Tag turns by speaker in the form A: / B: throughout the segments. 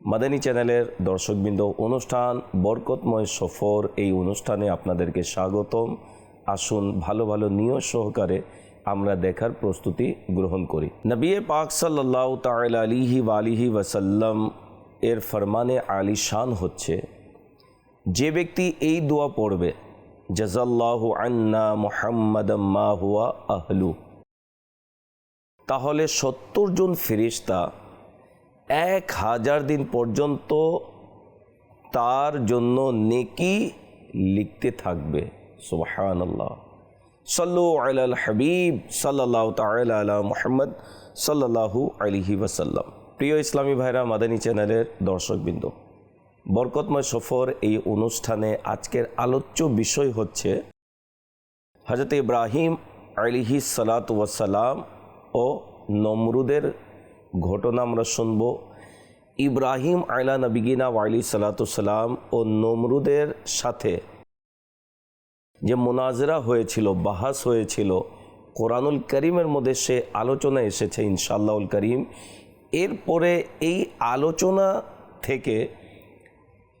A: মাদানী চ্যানেলের দর্শকবৃন্দ, অনুষ্ঠান বরকতময় সফর এই অনুষ্ঠানে আপনাদেরকে স্বাগতম। আসুন ভালো ভালো নিয়ত সহকারে আমরা দেখার প্রস্তুতি গ্রহণ করি। নবিয়ে পাক সাল্লাহ তাল আলিহি ওয়ালিহি ওয়াসাল্লাম এর ফরমানে আলিশান হচ্ছে, যে ব্যক্তি এই দোয়া পড়বে জাজাল্লাহু আন্না মোহাম্মদ মা হুয়া আহলু তাহলে সত্তর জন ফেরিস্তা এক হাজার দিন পর্যন্ত তার জন্য নেকি লিখতে থাকবে। সুবাহান আল্লাহ সাল্লু আল হাবিব সাল্লাহ তাল মোহাম্মদ সাল্লাহু আলিহি ওয়াসাল্লাম। প্রিয় ইসলামী ভাইরা, মাদানী চ্যানেলের দর্শকবৃন্দ, বরকতময় সফর এই অনুষ্ঠানে আজকের আলোচ্য বিষয় হচ্ছে হজরত ইব্রাহিম আলিহি সালাত ওয়াসালাম ও নমরুদের ঘটনা আমরা শুনব। ইব্রাহিম আয়লা নবিগিনা ওয়াইলি সালাতাম ও নমরুদের সাথে। যে মোনাজরা হয়েছিল, বাহাস হয়েছিল, কোরআনুল করিমের মধ্যে সে আলোচনা এসেছে ইনশাল্লাহুল করিম। এরপরে এই আলোচনা থেকে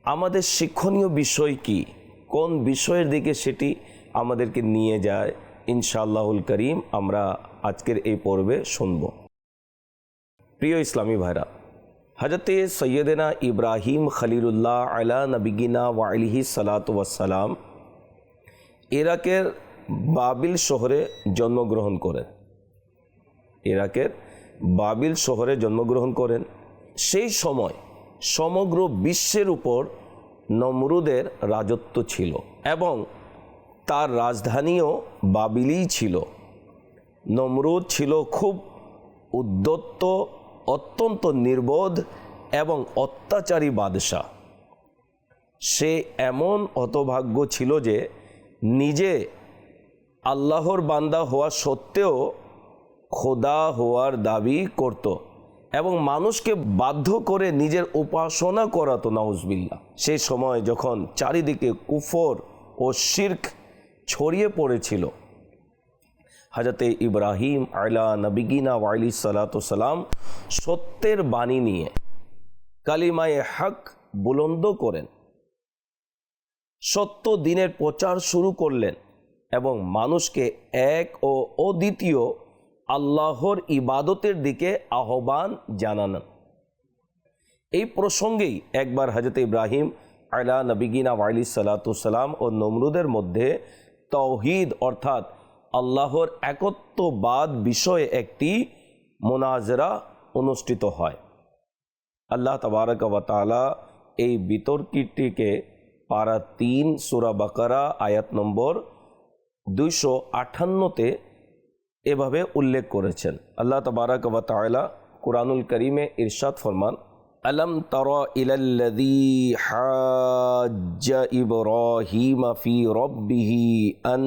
A: আমাদের শিক্ষণীয় বিষয় কি? কোন বিষয়ের দিকে সেটি আমাদেরকে নিয়ে যায়? ইনশাআল্লাহুল করিম আমরা আজকের এই পর্বে শুনব। প্রিয় ইসলামী ভাইরা হজরতে সৈয়দেনা ইব্রাহিম খলিলুল্লাহ আলা নবিগিনা ওয়াইলিহি সালাত ওয়াসালাম ইরাকের বাবিল শহরে জন্মগ্রহণ করেন। ইরাকের বাবিল শহরে জন্মগ্রহণ করেন। সেই সময় সমগ্র বিশ্বের উপর নমরুদের রাজত্ব ছিল এবং তার রাজধানীও বাবিলই ছিল। নমরুদ ছিল খুব উদ্যত্ত অত্যন্ত নির্বোধ এবং অত্যাচারী বাদশাহ। সে এমন হতভাগ্য ছিল যে নিজে আল্লাহর বান্দা হওয়া সত্ত্বেও খোদা হওয়ার দাবি করত এবং মানুষকে বাধ্য করে নিজের উপাসনা করাতো নাউজবিল্লা সেই সময় যখন চারিদিকে কুফর ও শির্ক ছড়িয়ে পড়েছিল হাজরতে ইব্রাহিম আয়লা নবিগিনা ওয়াইলি সালাতাম সত্যের বাণী নিয়ে কালিমায়ে হক বুলন্দ করেন। সত্য দিনের প্রচার শুরু করলেন এবং মানুষকে এক ও অদ্বিতীয় আল্লাহর ইবাদতের দিকে আহ্বান জানান এই প্রসঙ্গেই একবার হজরত ইব্রাহিম আয়লা নবিগিনা ওয়াইলি সালাতাম ও নমরুদের মধ্যে তৌহিদ অর্থাৎ আল্লাহর একত্ববাদ বিষয়ে একটি মোনাজরা অনুষ্ঠিত হয়। আল্লাহ তবারক তালা এই বিতর্কটিকে পারা তিন সুরা বাকারা, আয়াত নম্বর দুইশো আটান্নতে এভাবে উল্লেখ করেছেন। আল্লাহ তবারক তালা কুরআনুল করিমে ইরশাদ ফরমান, আলম তর ইলাল্লাযী হাজ্জা ইব্রাহিম ফি রব্বিহি আন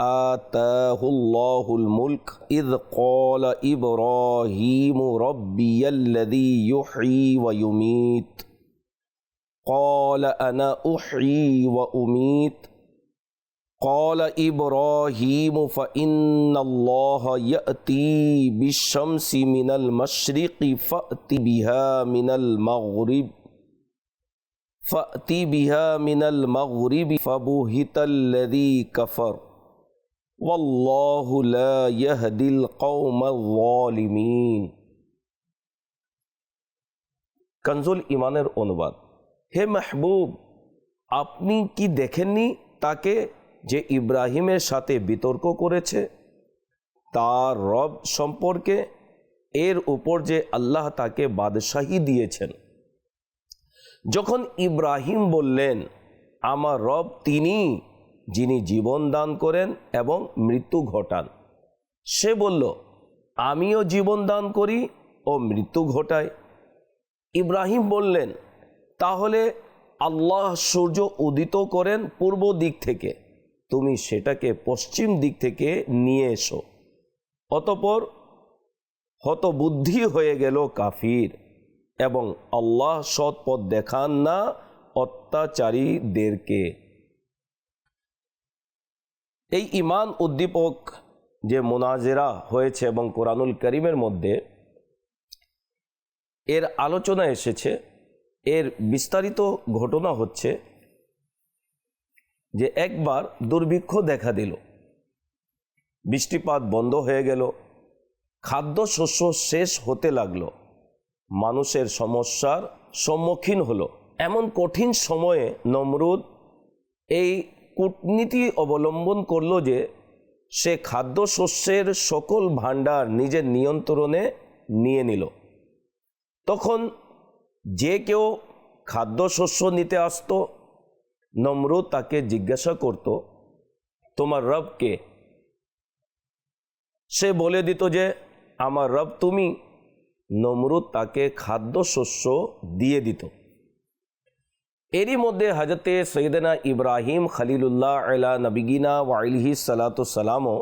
A: آتاه الله الملك إذ قال إبراهيم ربي الذي يحيي ويميت. قال أنا أحيي وأميت. قال إبراهيم فإن الله يأتي بالشمس من المشرق فأت بها من المغرب. فأت بها من المغرب فبهت الذي كفر. والله لا يهدي القوم الظالمين কনজুল ইমানের অনুবাদ হে মাহবুব আপনি কি দেখেননি তাকে যে ইব্রাহিমের সাথে বিতর্ক করেছে তার রব সম্পর্কে এর উপর যে আল্লাহ তাকে বাদশাহী দিয়েছেন যখন ইব্রাহিম বললেন আমার রব তিনি যিনি জীবন দান করেন এবং মৃত্যু ঘটান। সে বলল, আমিও জীবন দান করি ও মৃত্যু ঘটাই। ইব্রাহিম বললেন, তাহলে আল্লাহ সূর্য উদিত করেন পূর্ব দিক থেকে। তুমি সেটাকে পশ্চিম দিক থেকে নিয়ে এসো। অতপর হতবুদ্ধি হয়ে গেল কাফির এবং আল্লাহ সৎ পথ দেখান না অত্যাচারীদেরকে। এই ইমান উদ্দীপক যে মোনাজেরা হয়েছে এবং কোরআনুল করিমের মধ্যে এর আলোচনা এসেছে, এর বিস্তারিত ঘটনা হচ্ছে যে একবার দুর্ভিক্ষ দেখা দিল, বৃষ্টিপাত বন্ধ হয়ে গেল, খাদ্যশস্য শেষ হতে লাগল, মানুষের সমস্যার সম্মুখীন হলো। এমন কঠিন সময়ে নমরুদ এই কূটনীতি অবলম্বন করল যে সে খাদ্যশস্যের সকল ভাণ্ডার নিজের নিয়ন্ত্রণে নিয়ে নিল। তখন যে কেউ খাদ্যশস্য নিতে আসতো নমরুদ তাকে জিজ্ঞাসা করত, তোমার রবকে সে বলে দিত যে, আমার রব তুমি। নমরুদ তাকে খাদ্যশস্য দিয়ে দিত। এরই মধ্যে হজরতে সৈয়দনা ইব্রাহিম খলিলুল্লাহ আলা নবিগিনা ওয়াইলহি সালাতামও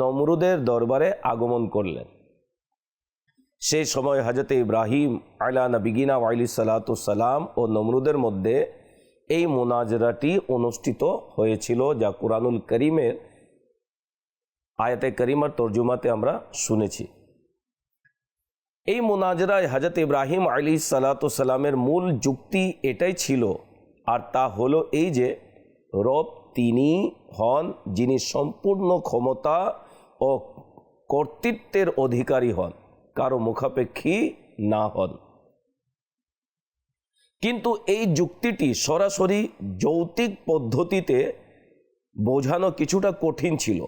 A: নমরুদের দরবারে আগমন করলেন। সেই সময় হজরত ইব্রাহিম আলা নবিগিনা ওয়াইলি সালাতাম ও নমরুদের মধ্যে এই মোনাজরাটি অনুষ্ঠিত হয়েছিল যা কুরআনুল করিমের আয়াতে করিমার তর্জুমাতে আমরা শুনেছি। এই মোনাজরায় হজরত ইব্রাহিম আলী সালাতামের মূল যুক্তি এটাই ছিল। আর তা হলো এই যে, রব তিনি হন যিনি সম্পূর্ণ ক্ষমতা ও কর্তৃত্বের অধিকারী হন, কারও মুখাপেক্ষী না হন। কিন্তু এই যুক্তিটি সরাসরি যৌতিক পদ্ধতিতে বোঝানো কিছুটা কঠিন ছিল।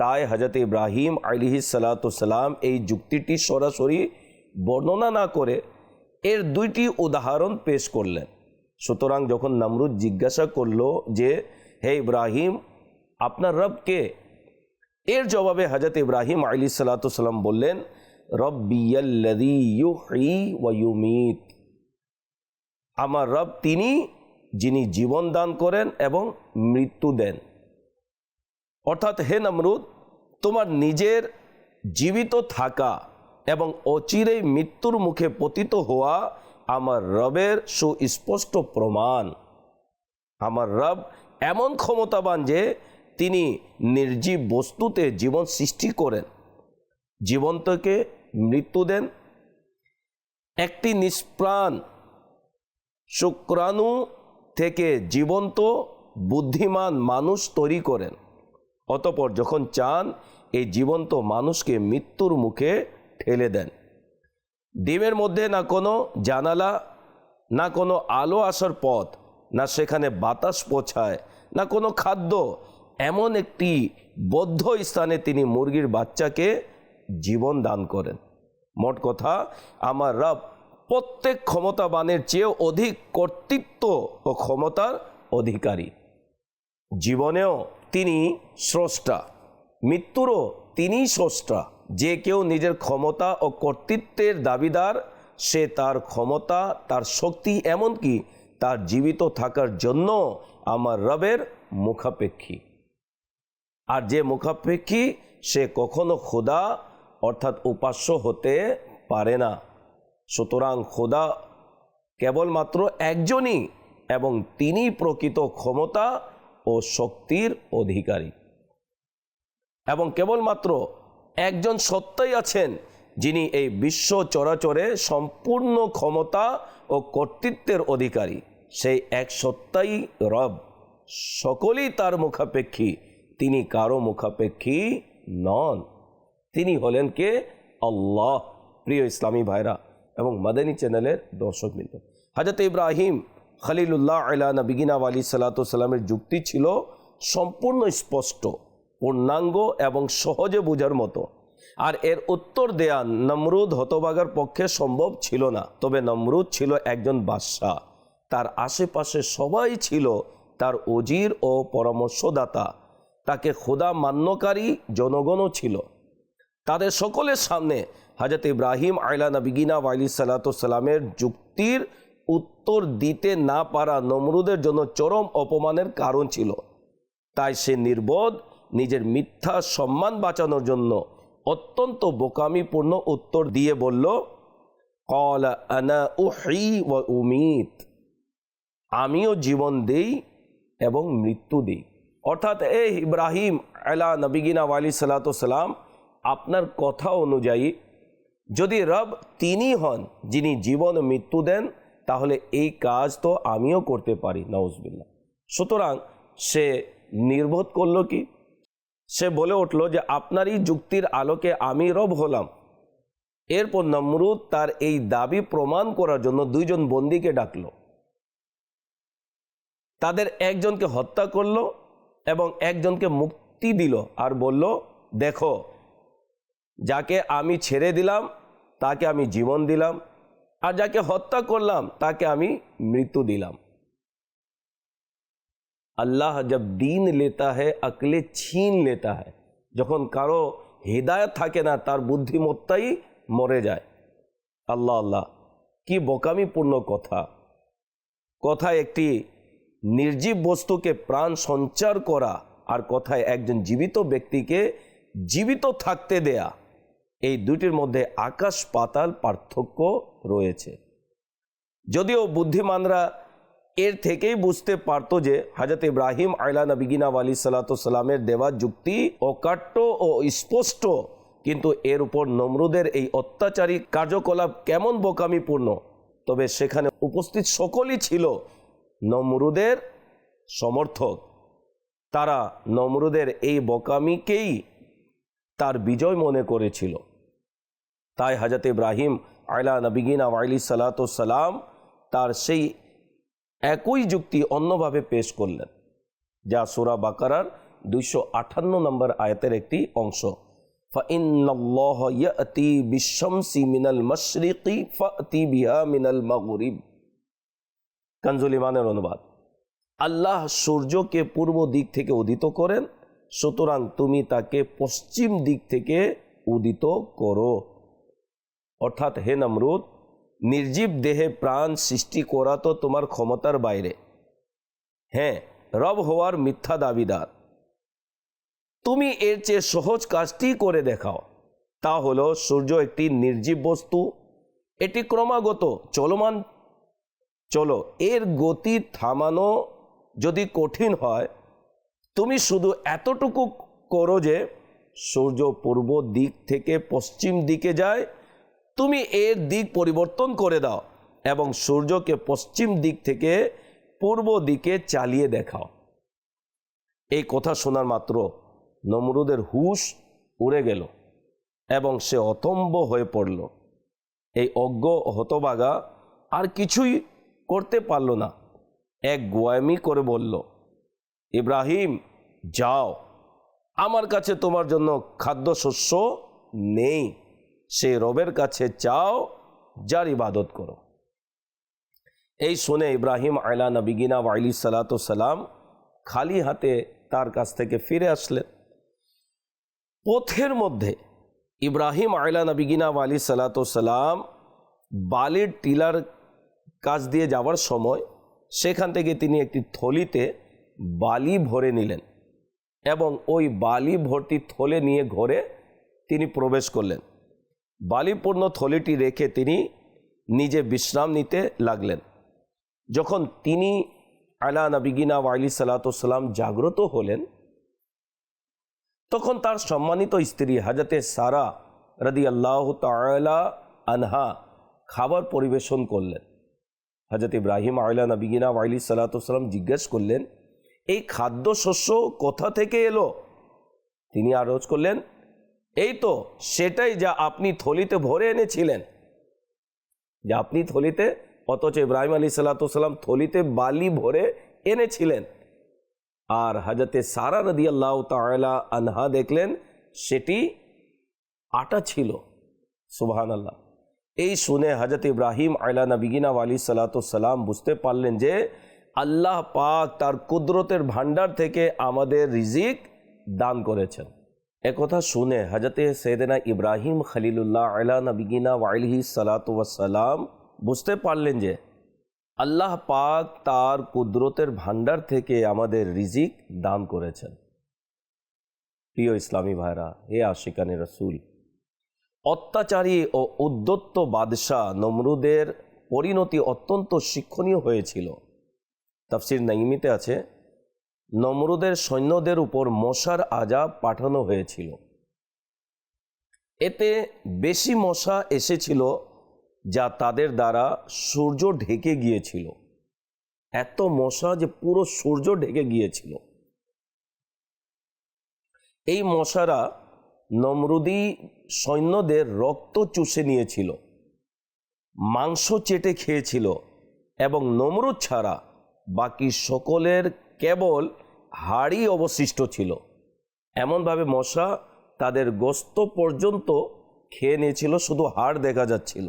A: তাই হজরত ইব্রাহিম আলিহি সালাতাম এই যুক্তিটি সরাসরি বর্ণনা না করে এর দুইটি উদাহরণ পেশ করলেন। সুতরাং যখন নামরুদ জিজ্ঞাসা করল যে, হে ইব্রাহিম, আপনার রবকে এর জবাবে হজরত ইব্রাহিম আলী সালাতাম বললেন রব্বিয়াল্লাদিউমিত আমার রব তিনি, যিনি জীবন দান করেন এবং মৃত্যু দেন। অর্থাৎ হে নমরুদ, তোমার নিজের জীবিত থাকা এবং অচিরেই মৃত্যুর মুখে পতিত হওয়া আমার রবের সুস্পষ্ট প্রমাণ। আমার রব এমন ক্ষমতাবান যে তিনি নির্জীব বস্তুতে জীবন সৃষ্টি করেন, জীবন্তকে মৃত্যু দেন। একটি নিষ্প্রাণ শুক্রাণু থেকে জীবন্ত, বুদ্ধিমান মানুষ তৈরি করেন। অতপর যখন চান, এই জীবন্ত মানুষকে মৃত্যুর মুখে ঠেলে দেন। ডিমের মধ্যে না কোনো জানালা, না কোনো আলো আসার পথ, না সেখানে বাতাস পৌঁছায়, না কোনো খাদ্য, এমন একটি বদ্ধ স্থানে তিনি মুরগির বাচ্চাকে জীবন দান করেন। মোট কথা, আমার রব প্রত্যেক ক্ষমতাবানের চেয়েও অধিক কর্তৃত্ব ও ক্ষমতার অধিকারী। জীবনেও তিনি স্রষ্টা। মৃত্যুরও তিনিই স্রষ্টা। যে কেউ নিজের ক্ষমতা ও কর্তৃত্বের দাবিদার, সে তার ক্ষমতা, তার শক্তি এমনকি তার জীবিত থাকার জন্য আমার রবের মুখাপেক্ষী। আর যে মুখাপেক্ষী, সে কখনো খোদা অর্থাৎ উপাস্য হতে পারে না। সুতরাং খোদা কেবলমাত্র একজনই এবং তিনি প্রকৃত ক্ষমতা ও শক্তির অধিকারী। এবং কেবলমাত্র একজন সত্যাই আছেন, যিনি এই বিশ্ব চরাচরে সম্পূর্ণ ক্ষমতা ও কর্তৃত্বের অধিকারী। সেই এক সত্যাই রব। সকলেই তার মুখাপেক্ষী। তিনি কারও মুখাপেক্ষী নন। তিনি হলেন কে? আল্লাহ। প্রিয় ইসলামী ভাইরা এবং মাদানী চ্যানেলের দর্শক দর্শকবৃন্দ। হাজরত ইব্রাহিম খলিলুল্লাহ আলা নবিগিনা আলী সাল্লাতামের যুক্তি ছিল সম্পূর্ণ স্পষ্ট, পূর্ণাঙ্গ এবং সহজে বোঝার মতো। আর এর উত্তর দেয়া নমরুদ হতবাগার পক্ষে সম্ভব ছিল না। তবে নমরুদ ছিল একজন বাদশাহ। তার আশেপাশে সবাই ছিল তার অজির ও পরামর্শদাতা। তাকে খোদা মান্যকারী জনগণও ছিল। তাদের সকলের সামনে হাজরত ইব্রাহিম আয়লা নবিগিনা ওয়াইলি সালাতামের যুক্তির উত্তর দিতে না পারা নমরুদের জন্য চরম অপমানের কারণ ছিল। তাই সে নির্বোধ, নিজের মিথ্যা সম্মান বাঁচানোর জন্য অত্যন্ত বোকামিপূর্ণ উত্তর দিয়ে বলল উমিত। আমিও জীবন দেই এবং মৃত্যু দিই। অর্থাৎ, এ ইব্রাহিম, আলা নবিগিনা আলী সালাতাম আপনার কথা অনুযায়ী যদি রব তিনি হন, যিনি জীবন মৃত্যু দেন তাহলে এই কাজ তো আমিও করতে পারি নওজবিল্লা সুতরাং সে নির্বোধ করল কি? সে বলে উঠল যে আপনারই যুক্তির আলোকে আমি রব হলাম। এরপর নমরুদ তার এই দাবি প্রমাণ করার জন্য দুইজন বন্দিকে ডাকল। তাদের একজনকে হত্যা করল এবং একজনকে মুক্তি দিল আর বলল, দেখো, যাকে আমি ছেড়ে দিলাম, তাকে আমি জীবন দিলাম আর যাকে হত্যা করলাম, তাকে আমি মৃত্যু দিলাম। আল্লাহ জব দিন লেতা হ্যায় আকলে ছিন লেতা হ্যায় যখন কারও হৃদায়ত থাকে না, তার বুদ্ধিমত্তাই মরে যায়। আল্লাহ আল্লাহ, কি বোকামিপূর্ণ কথা। কথায় একটি নির্জীব বস্তুকে প্রাণ সঞ্চার করা আর কথায় একজন জীবিত ব্যক্তিকে জীবিত থাকতে দেয়া। এই দুটির মধ্যে আকাশ পাতাল পার্থক্য রয়েছে। যদিও বুদ্ধিমানরা এর থেকেই বুঝতে পারতো যে হাজরত ইব্রাহিম আয়লা নবিগিনা আলী সাল্লাতামের দেওয়া যুক্তি অকাট্য ও স্পষ্ট, কিন্তু এর উপর নমরুদের এই অত্যাচারী কার্যকলাপ কেমন বোকামিপূর্ণ? তবে সেখানে উপস্থিত সকলই ছিল নমরুদের সমর্থক। তারা নমরুদের এই বোকামিকেই তার বিজয় মনে করেছিল। তাই হাজরত ইব্রাহিম আয়লা নবিগিনা আলী সালাতাম তার সেই একই যুক্তি অন্যভাবে পেশ করলেন, যা সুরা বাকারার দুইশো আঠান্ন নম্বর আয়াতের একটি অংশ। মিনাল মশরিকি ফি বিহা মিনাল অনুবাদ, আল্লাহ সূর্যকে পূর্ব দিক থেকে উদিত করেন, সুতরাং তুমি তাকে পশ্চিম দিক থেকে উদিত করো। অর্থাৎ হে নমরুদ, নির্জীব দেহে প্রাণ সৃষ্টি করা তো তোমার ক্ষমতার বাইরে। হ্যাঁ রব হওয়ার মিথ্যা দাবিদার। তুমি এর চেয়ে সহজ কাজটি করে দেখাও। তা হলো, সূর্য একটি নির্জীব বস্তু। এটি ক্রমাগত চলমান। চলো, এর গতি থামানো যদি কঠিন হয়, তুমি শুধু এতটুকু করো যে সূর্য পূর্ব দিক থেকে পশ্চিম দিকে যায় তুমি এর দিক পরিবর্তন করে দাও এবং সূর্যকে পশ্চিম দিক থেকে পূর্ব দিকে চালিয়ে দেখাও। এই কথা শোনার মাত্র নমরুদের হুশ উড়ে গেল এবং সে অতম্ব হয়ে পড়ল। এই অজ্ঞ হতবাগা আর কিছুই করতে পারল না। এক গোয়ামি করে বলল, ইব্রাহিম, যাও। আমার কাছে তোমার জন্য খাদ্যশস্য নেই। সে রবের কাছে চাও, যার ইবাদত করো। এই শুনে ইব্রাহিম আয়লা নবিগিনা ওয়াইলি সালাম খালি হাতে তার কাছ থেকে ফিরে আসলেন। পথের মধ্যে ইব্রাহিম আয়লা নবিগিনা ওয়ালি সালাম বালির টিলার কাজ দিয়ে যাওয়ার সময় সেখান থেকে তিনি একটি থলিতে বালি ভরে নিলেন এবং ওই বালি ভর্তি থলে নিয়ে ঘরে তিনি প্রবেশ করলেন। বালিপূর্ণ থলিটি রেখে তিনি নিজে বিশ্রাম নিতে লাগলেন। যখন তিনি আলা নবিগিনা ওয়াইলি সালাতাম জাগ্রত হলেন, তখন তার সম্মানিত স্ত্রী হাজতে সারা রদি আল্লাহ তালা আনহা খাবার পরিবেশন করলেন। হজরত ইব্রাহিম আয়লা নবিগিনা ওয়াইলি সালাতাম জিজ্ঞেস করলেন, এই খাদ্যশস্য কোথা থেকে এলো? তিনি আরোজ করলেন এই তো সেটাই যা আপনি থলিতে ভরে এনেছিলেন। যে আপনি থলিতে, অথচ ইব্রাহিম আলী সাল্লাতাম থলিতে বালি ভরে এনেছিলেন। আর হাজরতে সারা নদী আল্লাহ তালা আনহা দেখলেন, সেটি আটা ছিল। সুবাহান আল্লাহ এই শুনে হজরত ইব্রাহিম আয়লা নবিগিনা আলী সাল্লাতাম বুঝতে পারলেন যে আল্লাহ পাক তার কুদরতের ভাণ্ডার থেকে আমাদের রিজিক দান করেছেন। একথা শুনে হজরতে সৈয়দনা ইব্রাহিম খলিলুল্লাহ আলা নবিগিনা ওয়াইলহি সালাতাম বুঝতে পারলেন যে আল্লাহ পাক তার কুদরতের ভাণ্ডার থেকে আমাদের রিজিক দান করেছেন। প্রিয় ইসলামী ভাইরা, হে আশিকানি রসুল, অত্যাচারী ও উদ্যত্ত বাদশাহ নমরুদের পরিণতি অত্যন্ত শিক্ষণীয় হয়েছিল। তাফসির নাইমিতে আছে নমরুদের সৈন্যদের উপর মশার আজাব পাঠানো হয়েছিল। এতে বেশি মশা এসেছিল যা তাদের দ্বারা সূর্য ঢেকে গিয়েছিল। এত মশা যে পুরো সূর্য ঢেকে গিয়েছিল। এই মশারা নমরুদি সৈন্যদের রক্ত চুষে নিয়েছিল, মাংস চেটে খেয়েছিল এবং নমরুদ ছাড়া বাকি সকলের কেবল হাড়ই অবশিষ্ট ছিল। এমনভাবে মশা তাদের গোস্ত পর্যন্ত খেয়ে নিয়েছিল, শুধু হাড় দেখা যাচ্ছিল।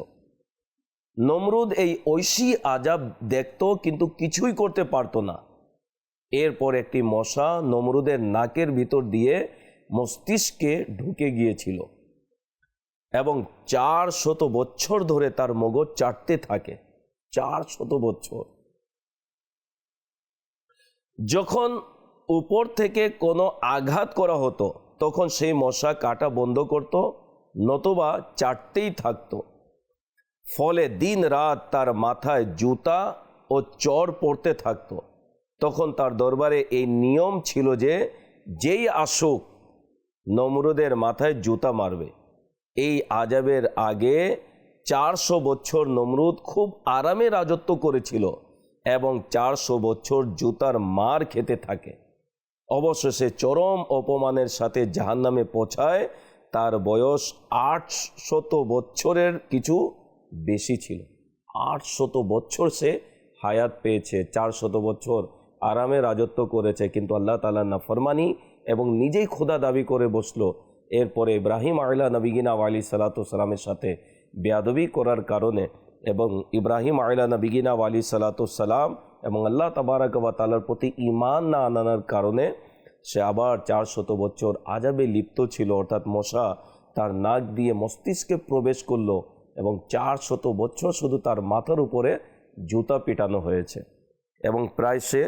A: নমরুদ এই ঐশী আজাব দেখত, কিন্তু কিছুই করতে পারতো না। এরপর একটি মশা নমরুদের নাকের ভিতর দিয়ে মস্তিষ্কে ঢুকে গিয়েছিল এবং চার শত বছর ধরে তার মগজ চাটতে থাকে। চার শত বছর। যখন উপর থেকে কোনো আঘাত করা হতো, তখন সেই মশা কাটা বন্ধ করত, নতুবা চাটতেই থাকতো। ফলে দিন রাত তার মাথায় জুতা ও চর পড়তে থাকতো। তখন তার দরবারে এই নিয়ম ছিল যে, যেই আসুক, নমরুদের মাথায় জুতা মারবে। এই আজাবের আগে চারশো বছর নমরুদ খুব আরামে রাজত্ব করেছিল। এবং চারশো বছর জুতার মার খেতে থাকে। অবশেষে চরম অপমানের সাথে জাহান্নামে পৌঁছায়, তার বয়স আট শত বছরের কিছু বেশি ছিল। আট শত বছর সে হায়াত পেয়েছে চার শত বছর আরামে রাজত্ব করেছে, কিন্তু আল্লাহ তালা নাফরমানি এবং নিজেই খোদা দাবি করে বসল। এরপরে ইব্রাহিম আয়লা নবীগিনা আলী সালাতামের সাথে বেয়াদবি করার কারণে এবং ইব্রাহিম আয়লা নবীগিনা আলী সালাতাম এবং আল্লাহ তাবারাক বা তালার প্রতি ইমান না আনানোর কারণে সে আবার চার শত বছর আজাবে লিপ্ত ছিল, অর্থাৎ মশা তার নাক দিয়ে মস্তিষ্কে প্রবেশ করল এবং চার শত বছর শুধু তার মাথার উপরে জুতা পেটানো হয়েছে এবং প্রায় সে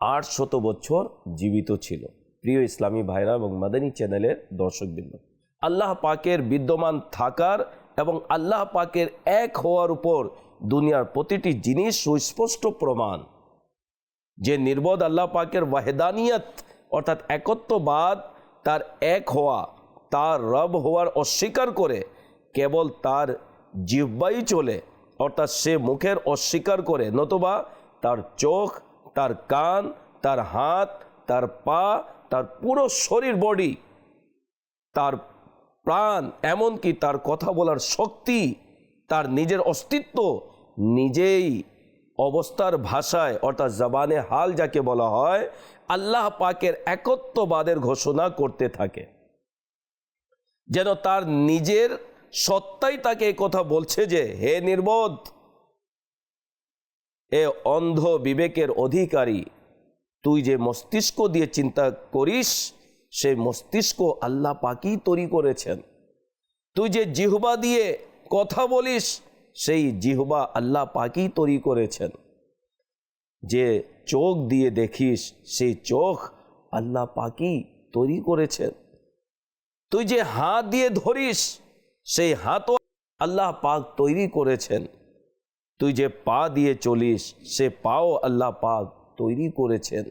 A: আট শত বছর জীবিত ছিল। প্রিয় ইসলামী ভাইরা এবং মাদানী চ্যানেলের দর্শকবৃন্দ, আল্লাহ পাকের বিদ্যমান থাকার এবং আল্লাহ পাকের এক হওয়ার উপর দুনিয়ার প্রতিটি জিনিস সুস্পষ্ট প্রমাণ। যে নির্বোধ আল্লাহ পাকের ওয়াহেদানিয়ত, অর্থাৎ একত্ববাদ, তার এক হওয়া, তার রব হওয়ার অস্বীকার করে কেবল তার জিহ্বাই চলে, অর্থাৎ সে মুখের অস্বীকার করে, নতুবা তার চোখ, তার কান, তার হাত, তার পা, তার পুরো শরীর, বডি, তার প্রাণ, এমনকি তার কথা বলার শক্তি, তার নিজের অস্তিত্ব নিজেই অবস্থার ভাষায়, অর্থাৎ জবানে হাল যাকে বলা হয়, আল্লাহ পাকের একত্ববাদের ঘোষণা করতে থাকে। যেন তার নিজের সত্তাই তাকে কথা বলছে যে, হে নির্বোধ, এ অন্ধ বিবেকের অধিকারী, তুই যে মস্তিষ্ক দিয়ে চিন্তা করিস সেই মস্তিষ্ক আল্লাহ পাকই তৈরি করেছেন। তুই যে জিহবা দিয়ে কথা বলিস, সেই জিহবা আল্লাহ পাকই তৈরি করেছেন। যে চোখ দিয়ে দেখিস, সেই চোখ আল্লাহ পাকি তৈরি করেছেন। তুই যে হাত দিয়ে ধরিস, সেই হাতও আল্লাহ পাক তৈরি করেছেন। তুই যে পা দিয়ে চলিস, সে পাও আল্লাহ পাক তৈরি করেছেন।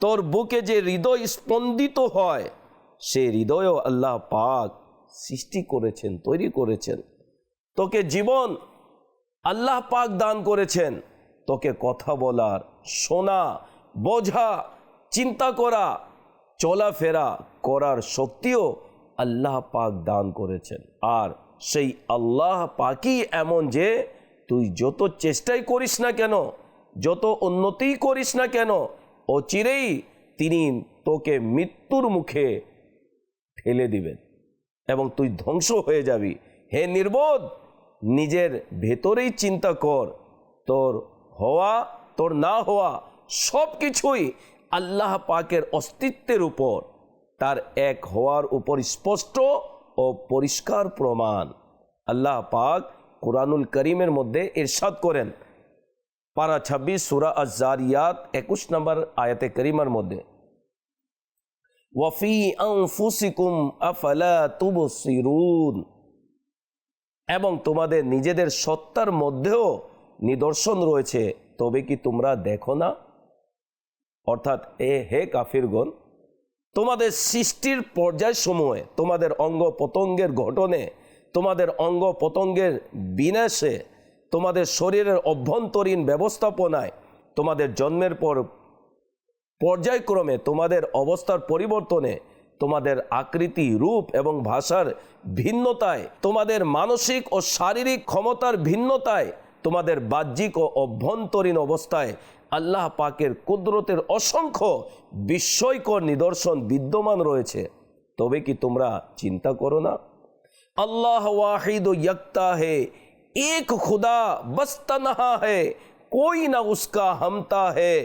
A: তোর বুকে যে হৃদয় স্পন্দিত হয়, সে হৃদয়ও আল্লাহ পাক সৃষ্টি করেছেন, তৈরি করেছেন। তোকে জীবন আল্লাহ পাক দান করেছেন। তোকে কথা বলার, শোনা, বোঝা, চিন্তা করা, চলাফেরা করার শক্তিও আল্লাহ পাক দান করেছেন। আর সেই আল্লাহ পাকই এমন যে তুই যত চেষ্টাই করিস না কেন, যত উন্নতিই করিস না কেন অচিরেই তিনি তোকে মৃত্যুর মুখে ফেলে দিবেন এবং তুই ধ্বংস হয়ে যাবি। হে নির্বোধ, নিজের ভেতরেই চিন্তা কর। তোর হওয়া, তোর না হওয়া সব কিছুই আল্লাহ পাকের অস্তিত্বের উপর। তার এক হওয়ার উপর স্পষ্ট ও পরিষ্কার প্রমাণ। আল্লাহ পাক কোরআনুল করিমের মধ্যে ইরশাদ করেন। পারা ছাব্বিশ সুরা আজারিয়াত একুশ নম্বর আয়াতে করিমার মধ্যে ওয়াফি আনফুসিকুম আফালা তুবসিরুন এবং তোমাদের নিজেদের সত্তার মধ্যেও নিদর্শন রয়েছে তবে কি তোমরা দেখো না অর্থাৎ এ হে কাফিরগণ তোমাদের সৃষ্টির পর্যায় সময়ে তোমাদের অঙ্গ পতঙ্গের গঠনে তোমাদের অঙ্গ পতঙ্গের বিনাশে তোমাদের শরীরের অভ্যন্তরীণ ব্যবস্থাপনায় তোমাদের জন্মের পর পর্যায়ক্রমে তোমাদের অবস্থার পরিবর্তনে তোমাদের আকৃতি, রূপ এবং ভাষার ভিন্নতায়, তোমাদের মানসিক ও শারীরিক ক্ষমতার ভিন্নতায়, তোমাদের বাহ্যিক ও অভ্যন্তরীণ অবস্থায় আল্লাহ পাকের কুদরতের অসংখ্য বিস্ময়কর নিদর্শন বিদ্যমান রয়েছে। তবে কি তোমরা চিন্তা করো না? আল্লাহ ওয়াহিদ ইয়াক্তা হে एक खुदा बस तनहा है कोई ना उसका हमता है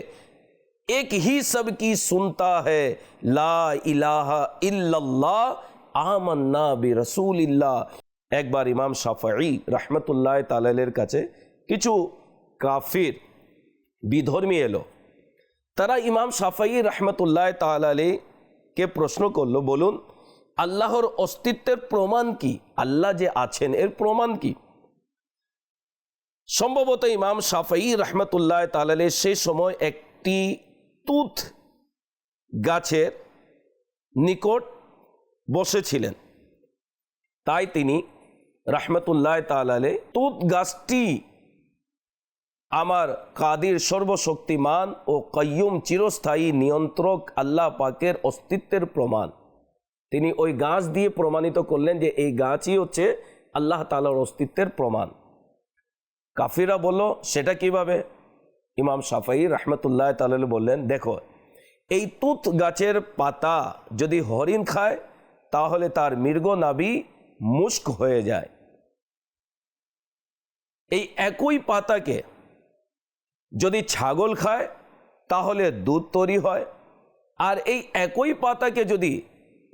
A: एक ही सबकी सुनता है ला इलाहा इल्लल्लाह আমান্না বি রসুলিল্লাহ একবার ইমাম শাফাই রহমতুল্লাহ তালের কাছে কিছু কাফির বিধর্মী এলো তারা ইমাম সাফাই রহমতুল্লাহ কে প্রশ্ন করলো বলুন আল্লাহর অস্তিত্বের প্রমাণ কি আল্লাহ যে আছেন এর প্রমাণ কি সম্ভবত ইমাম সাফাই রহমতুল্লাহ তালালে সেই সময় একটি তুত গাছের নিকট বসেছিলেন। তাই তিনি রহমতুল্লাহ তালালে তুত গাছটি আমার কাদির সর্বশক্তিমান ও কয়ুম চিরস্থায়ী নিয়ন্ত্রক আল্লাহ পাকের অস্তিত্বের প্রমাণ। তিনি ওই গাছ দিয়ে প্রমাণিত করলেন যে এই গাছই হচ্ছে আল্লাহ তালার অস্তিত্বের প্রমাণ। কাফিরা বলল, সেটা কীভাবে? ইমাম সাফাই রহমতুল্লাহ তাল বললেন, দেখো, এই তুত গাছের পাতা যদি হরিণ খায়, তাহলে তার মৃগ নাবি মুস্ক হয়ে যায়। এই একই পাতাকে যদি ছাগল খায়, তাহলে দুধ তৈরি হয়। আর এই একই পাতাকে যদি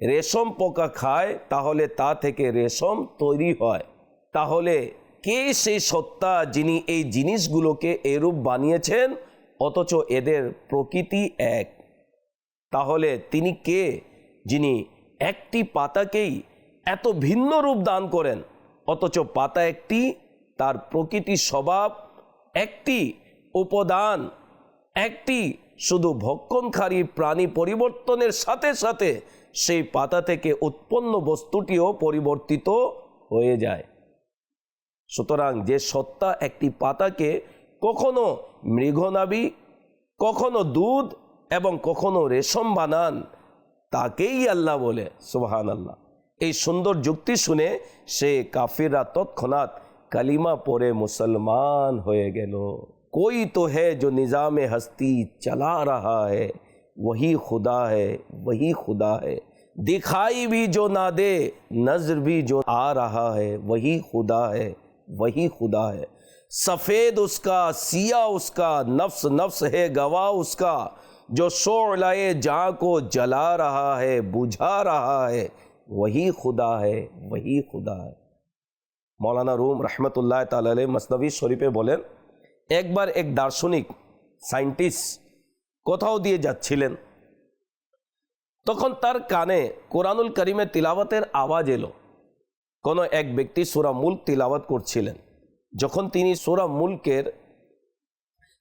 A: রেশম পোকা খায়, তাহলে তা থেকে রেশম তৈরি হয়। তাহলে কে সেই সত্তা যিনি এই জিনিসগুলোকে এরূপ বানিয়েছেন? অথচ এদের প্রকৃতি এক। তাহলে তিনি কে যিনি একটি পাতাকেই এত ভিন্ন রূপ দান করেন? অথচ পাতা একটি, তার প্রকৃতি স্বভাব একটি উপাদান, একটি শুধু ভক্ষণকারী প্রাণী পরিবর্তনের সাথে সাথে সেই পাতা থেকে উৎপন্ন বস্তুটিও পরিবর্তিত হয়ে যায়। সুতরাং যে সত্তা একটি পাতাকে কখনো মৃগনাবি কখনো দুধ এবং কখনো রেশম বানান তাকেই আল্লাহ বলে সুবাহান আল্লাহ এই সুন্দর যুক্তি শুনে সে কাফিররা তৎক্ষণাৎ কালিমা পরে মুসলমান হয়ে গেল कोई तो है जो निज़ाम हस्ती चला रहा है वही खुदा है वही खुदा है दिखाई भी जो ना दे नजर भी जो आ रहा है वही खुदा है वही खुदा है सफ़ेद उसका सिया उसका नफ्स नफ्स है गवाह उसका जो शोलाए जहाँ को जला रहा है बुझा रहा है वही खुदा है वही खुदा है मौलाना रूम रहमतुल्लाह ताला मसनवी शरीफे बोलें একবার এক দার্শনিক সায়েন্টিস্ট কোথাও দিয়ে যাচ্ছিলেন তখন তার কানে কোরআনুল করিমের তিলাওয়াতের আওয়াজ এলো কোনো এক ব্যক্তি সোরা মুল্ক তিলাওয়াত করছিলেন যখন তিনি সোরা মুল্কের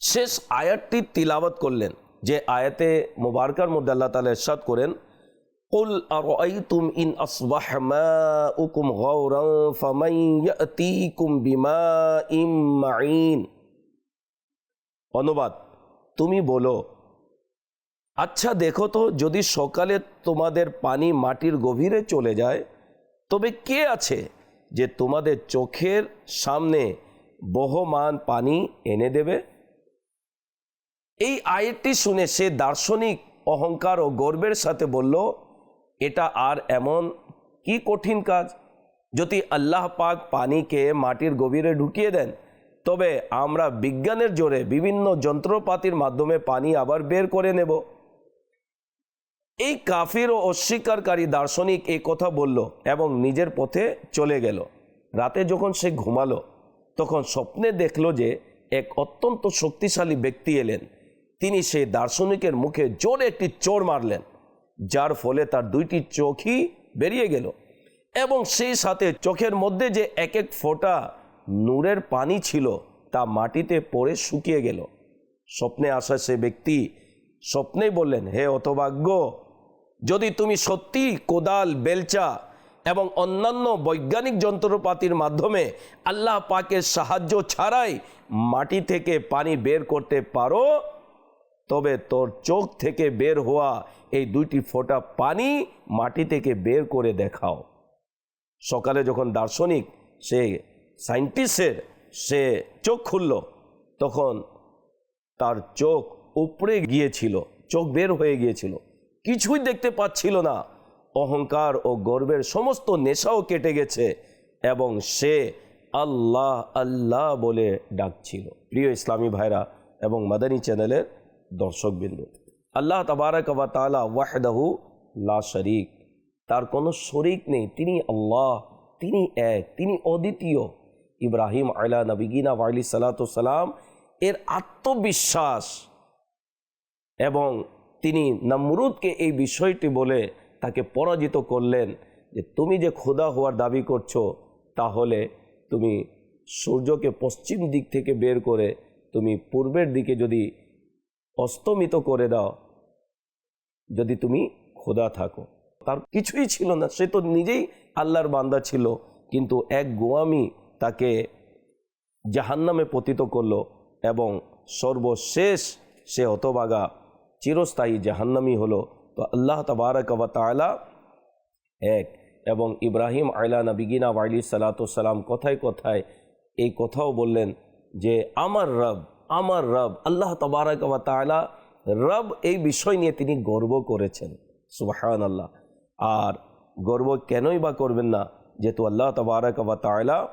A: শেষ আয়াতটি তিলাওয়াত করলেন যে আয়াতে মুবারকার মধ্যে আল্লাহ তালা এরশাদ করেন قل أرأيتم إن أصبح ماؤكم غورا فمن يأتيكم بماء معين অনুবাদ তুমি বলো আচ্ছা দেখো তো যদি সকালে তোমাদের পানি মাটির গভীরে চলে যায় তবে কে আছে যে তোমাদের চোখের সামনে বহমান পানি এনে দেবে? এই আয়টি শুনে সে দার্শনিক অহংকার ও গর্বের সাথে বলল, এটা আর এমন কি কঠিন কাজ? যদি আল্লাহ পাক পানিকে মাটির গভীরে ঢুকিয়ে দেন, তবে আমরা বিজ্ঞানের জোরে বিভিন্ন যন্ত্রপাতির মাধ্যমে পানি আবার বের করে নেব। এই কাফির ও অস্বীকারী দার্শনিক এই কথা বলল এবং নিজের পথে চলে গেল। রাতে যখন সে ঘুমালো, তখন স্বপ্নে দেখল যে এক অত্যন্ত শক্তিশালী ব্যক্তি এলেন। তিনি সেই দার্শনিকের মুখে জোরে একটি চোর মারলেন, যার ফলে তার দুইটি চোখই বেরিয়ে গেল এবং সেই সাথে চোখের মধ্যে যে এক এক ফোঁটা নূরের পানি ছিল তা মাটিতে পড়ে শুকিয়ে গেল। স্বপ্নে আসা সে ব্যক্তি স্বপ্নেই বললেন, হে অতভাগ্য যদি তুমি সত্যি কোদাল, বেলচা এবং অন্যান্য বৈজ্ঞানিক যন্ত্রপাতির মাধ্যমে আল্লাহ পাকের সাহায্য ছাড়াই মাটি থেকে পানি বের করতে পারো, তবে তোর চোখ থেকে বের হওয়া এই দুইটি ফোঁটা পানি মাটি থেকে বের করে দেখাও। সকালে যখন দার্শনিক, সে সায়েন্টিস্টের, সে চোখ খুলল, তখন তার চোখ উপরে গিয়েছিল, চোখ বের হয়ে গিয়েছিল। কিছুই দেখতে পাচ্ছিল না। অহংকার ও গর্বের সমস্ত নেশাও কেটে গেছে এবং সে আল্লাহ আল্লাহ বলে ডাকছিল। প্রিয় ইসলামী ভাইরা এবং মাদানী চ্যানেলের দর্শকবৃন্দ, আল্লাহ তাবারাক তাআলা ওয়াহদাহু লা শরিক, তার কোনো শরিক নেই। তিনি আল্লাহ, তিনি এক, তিনি অদ্বিতীয়। ইব্রাহিম আলা নবিগিনা ওয়াইলি সালাম এর আত্মবিশ্বাস এবং তিনি নমরুদকে এই বিষয়টি বলে তাকে পরাজিত করলেন যে তুমি যে খোদা হওয়ার দাবি করছ, তাহলে তুমি সূর্যকে পশ্চিম দিক থেকে বের করে তুমি পূর্বের দিকে যদি অস্তমিত করে দাও, যদি তুমি খোদা থাকো। তার কিছুই ছিল না, সে তো নিজেই আল্লাহর বান্দা ছিল, কিন্তু এক গোয়ামি তাকে জাহান্নামে পতিত করল এবং সর্বশেষ সে হতবাগা চিরস্থায়ী জাহান্নামি হলো। তো আল্লাহ তবারক তাআলা এক এবং ইব্রাহিম আয়লা নবিগিনা ওয়াইলি সালাতাম কথায় কথায় এই কথাও বললেন যে, আমার রব আমার রব, আল্লাহ তবারক তাআলা রব এই বিষয় নিয়ে তিনি গর্ব করেছেন। সুবাহান আল্লাহ আর গর্ব কেনই বা করবেন না? যেহেতু আল্লাহ তবারক তাআলা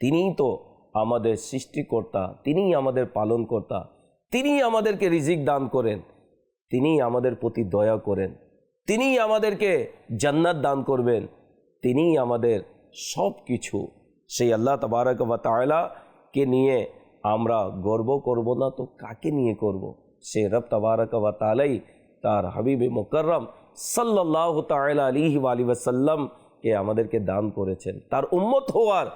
A: তিনিই তো আমাদের সৃষ্টিকর্তা, তিনিই আমাদের পালন পালনকর্তা। তিনিই আমাদেরকে রিজিক দান করেন, তিনিই আমাদের প্রতি দয়া করেন, তিনিই আমাদেরকে জান্নাত দান করবেন তিনি আমাদের সব কিছু। সেই আল্লাহ তবারক বা তায়লাকে নিয়ে আমরা গর্ব করব না তো কাকে নিয়ে করব। সে রব তবারক বা তালাই তার হাবিবে মোকরম সাল্লাহ তালা আলিহি আলী আমাদেরকে দান করেছেন। তার উম্মত হওয়ার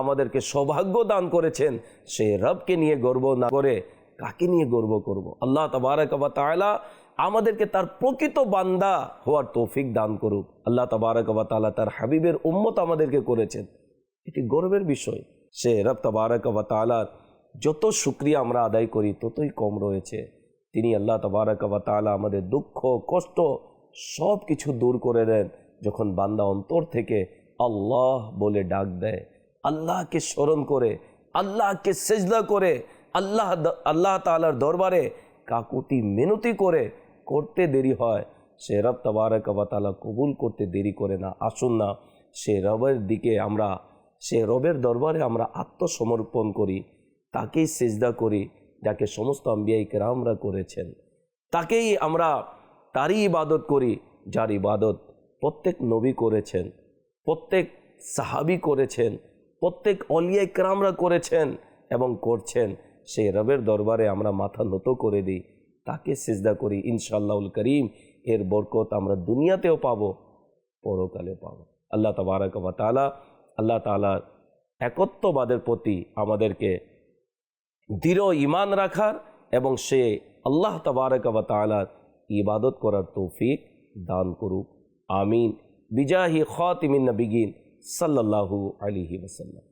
A: আমাদেরকে সৌভাগ্য দান করেছেন। সে রবকে নিয়ে গর্ব না করে কাকে নিয়ে গর্ব করব। আল্লাহ তবারক বা তালা আমাদেরকে তার প্রকৃত বান্দা হওয়ার তৌফিক দান করুক। আল্লাহ তবারক বা তালা তার হাবিবের উম্মত আমাদেরকে করেছেন। এটি গর্বের বিষয়। সে রব তবারক বা তালার যত শুক্রিয়া আমরা আদায় করি, ততই কম রয়েছে। তিনি আল্লাহ তবারক বা তালা আমাদের দুঃখ, কষ্ট সব কিছু দূর করে দেন যখন বান্দা অন্তর থেকে আল্লাহ বলে ডাক দেয়। আল্লাহকে স্মরণ করে, আল্লাহকে সেজদা করে আল্লাহ আল্লাহ তালার দরবারে কাকুতি মেনতি করে করতে দেরি হয়। সে রব তবারক তালা কবুল করতে দেরি করে না। আসুন না, সে রবের দিকে আমরা, সে রবের দরবারে আমরা আত্মসমর্পণ করি, তাকেই সেজদা করি, যাকে সমস্ত আম্বিয়াই কেরামরা করেছেন। তাকেই আমরা তারই ইবাদত করি, যার ইবাদত প্রত্যেক নবী করেছেন, প্রত্যেক সাহাবি করেছেন, প্রত্যেক অলিয়া ক্রামরা করেছেন এবং করছেন। সেই রবের দরবারে আমরা মাথা নত করে দিই, তাকে সেজদা করি ইনশাল্লাহুল করিম, এর বরকত আমরা দুনিয়াতেও পাবো পরকালে পাবো। আল্লাহ তবারক তালা আল্লাহ তালার একত্ববাদের প্রতি আমাদেরকে দৃঢ় ইমান রাখার এবং সে আল্লাহ তবারক তালার ইবাদত করার তৌফিক দান করুক। আমিন। বিজাহি খাতিমিন নবিগিন সাল্লাল্লাহু আলিহি ওসাল্লাম